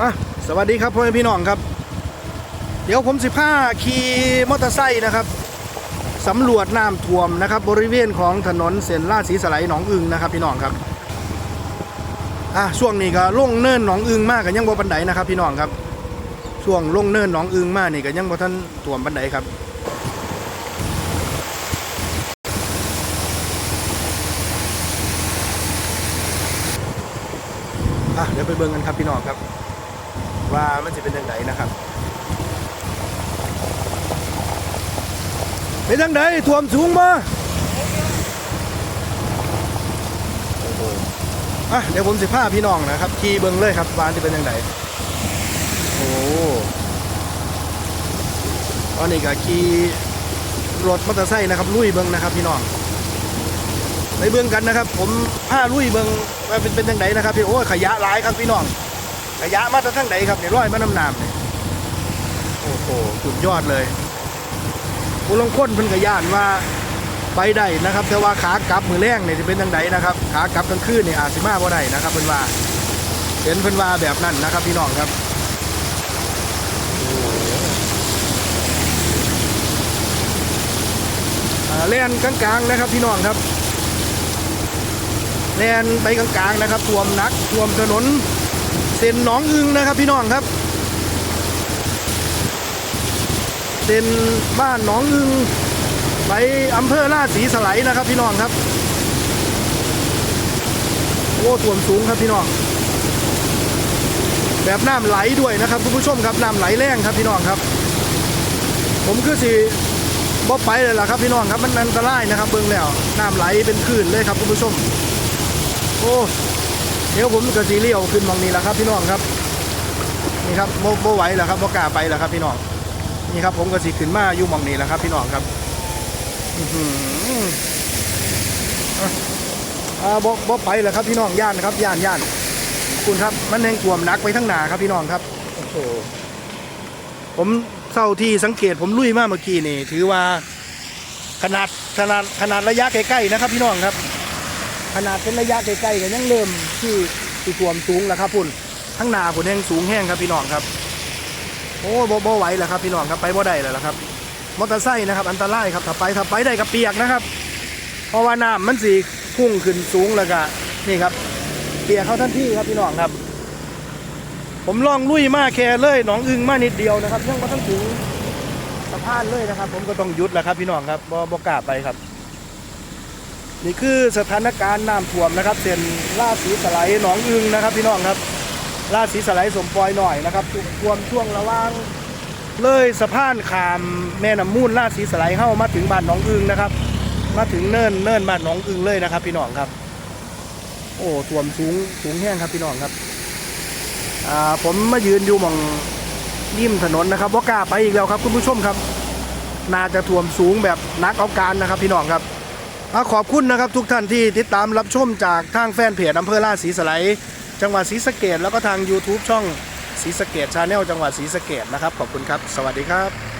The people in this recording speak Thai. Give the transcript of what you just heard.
อะสวัสดีครับพ่อแม่พี่น้องครับ เดี๋ยวผมสิพาขี่มอเตอร์ไซค์นะครับสำรวจน้ำท่วมนะครับ บริเวณของถนนเส้นลาดศรีสไลด์หนองอึงนะครับ พี่น้องครับอะช่วงนี้ก็ลงเนินหนองอึงมากกันยังบ่ปันไดนะครับ พี่น้องครับ ช่วงลงเนินหนองอึงมากนี่ก็ยังบ่ท่านท่วมปันไดครับอะเดี๋ยวไปเบิ่งกันครับพี่น้องครับ ว่ามันจะเป็นยังไงนะครับเป็นยังไงท่วมสูงมาโอ้โหอะเดี๋ยวผมสิพาพี่น้องนะครับขี่เบิ่งเลยครับว่าจะเป็นยังไงโอ้ตอนนี้ก็ขี่รถมอเตอร์ไซค์นะครับลุยเบิ่งนะครับพี่น้องไปเบิ่งกันนะครับ ผมพาลุยเบิ่งว่าเป็นเป็นยังไงนะครับพี่โอ้ขยะหลายครับพี่น้อง ขยะมาจากทางไหนครับเนี่ยร้อยมาน้ำน้ำเนี่ยโอ้โหสุดยอดเลยผู้ลงค้นเพิ่นกระยานว่าไปได้นะครับ แต่ว่าขากลับมือแรงเนี่ยจะเป็นทางไหนนะครับขากลับกลางคืนเนี่ยอาจสิมาบ่ได้นะครับเพิ่นว่าเห็นเพิ่นว่าแบบนั้นนะครับพี่น้องครับโอ้โหอ่าเล่นกลางๆนะครับพี่น้องครับแล่นไปกลางๆนะครับท่วมหนักท่วมถนน เส้นหนองอึงนะครับพี่น้องครับ เส้นบ้านหนองอึงไปอำเภอลาดศรีสไลด์นะครับพี่น้องครับโอ้ท่วมสูงครับพี่น้องแบบน้ำไหลด้วยนะครับคุณผู้ชมครับน้ำไหลแรงครับพี่น้องครับ ผมคือสิบ่ไปเลยล่ะครับพี่น้องครับมันอันตรายนะครับเบิ่งแล้วน้ำไหลเป็นคลื่นเลยครับคุณผู้ชม โอ้ เดี๋ยวผมก็สีเลี้ยวขึ้นมองนี้แหละครับพี่น้องครับนี่ครับโมโมไหวแล้วครับโมกาไปแล้วครับพี่น้องนี่ครับผมก็สีขึ้นมาอยู่มองนี้แหละครับ พี่น้องครับอื้อหืออะอ่าบ่บ่ไปแล้วครับพี่น้องย่านครับย่านย่านคุณครับมันแห่งท่วมนักไปทั้งหนาครับพี่น้องครับโอ้โหผมเศร้าที่สังเกตผมลุยมากเมื่อกี้นี่ ถือว่าขนาดขนาดขนาดระยะใกล้ๆนะครับ พี่น้องครับ ขนาดเป็นระยะใกล้ๆกันยังเริ่มที่ที่ท่วมสูงแล้วครับพุ่นทั้งนาพุ่นแห้งสูงแห้งครับพี่น้องครับ โอ้บ่บ่ไหวแล้วครับพี่น้องครับไปบ่ได้แล้วล่ะครับมอเตอร์ไซค์นะครับอันตรายครับถ้าไปถ้าไปได้กับเปียกนะครับ เพราะว่าน้ำมันสีพุ่งขึ้นสูงแล้วก็นี่ครับ เปียกเข้าทันทีครับพี่น้องครับ ผมลองลุยมาแค่เลยหนองอึงมานิดเดียวนะครับยังมาทั้งถึงสะพานเลยนะครับ ผมก็ต้องหยุดแล้วครับพี่น้องครับบ่บ่กล้าไปครับ นี่คือสถานการณ์น้ำท่วมนะครับเส้นลาดสีสไลด์หนองอึงนะครับ พี่น้องครับลาดสีสไลด์สมปอยหน่อยนะครับท่วมช่วงระหว่างเลยสะพานขามแม่น้ำมูลลาดสีสไลด์เข้ามาถึงบ้านหนองอึงนะครับ มาถึงเนินเนินบ้านหนองอึงเลยนะครับ พี่น้องครับ โอ้ท่วมสูงสูงแห้งครับพี่น้องครับอ่าผมมายืนอยู่มองริมถนนนะครับว่ากล้าไปอีกแล้วครับคุณผู้ชมครับ น่าจะท่วมสูงแบบนักเอาการนะครับ พี่น้องครับ อขอบคุณนะครับทุกท่านที่ติดตามรับชมจากทางแฟนเพจอำเภอลาดศรีสไลด์จังหวัดศรีสะเกดแล้วก็ทาง YouTube ช่องศรีสะเกดชาแนลจังหวัดศรีสะเกดนะครับ ขอบคุณครับ สวัสดีครับ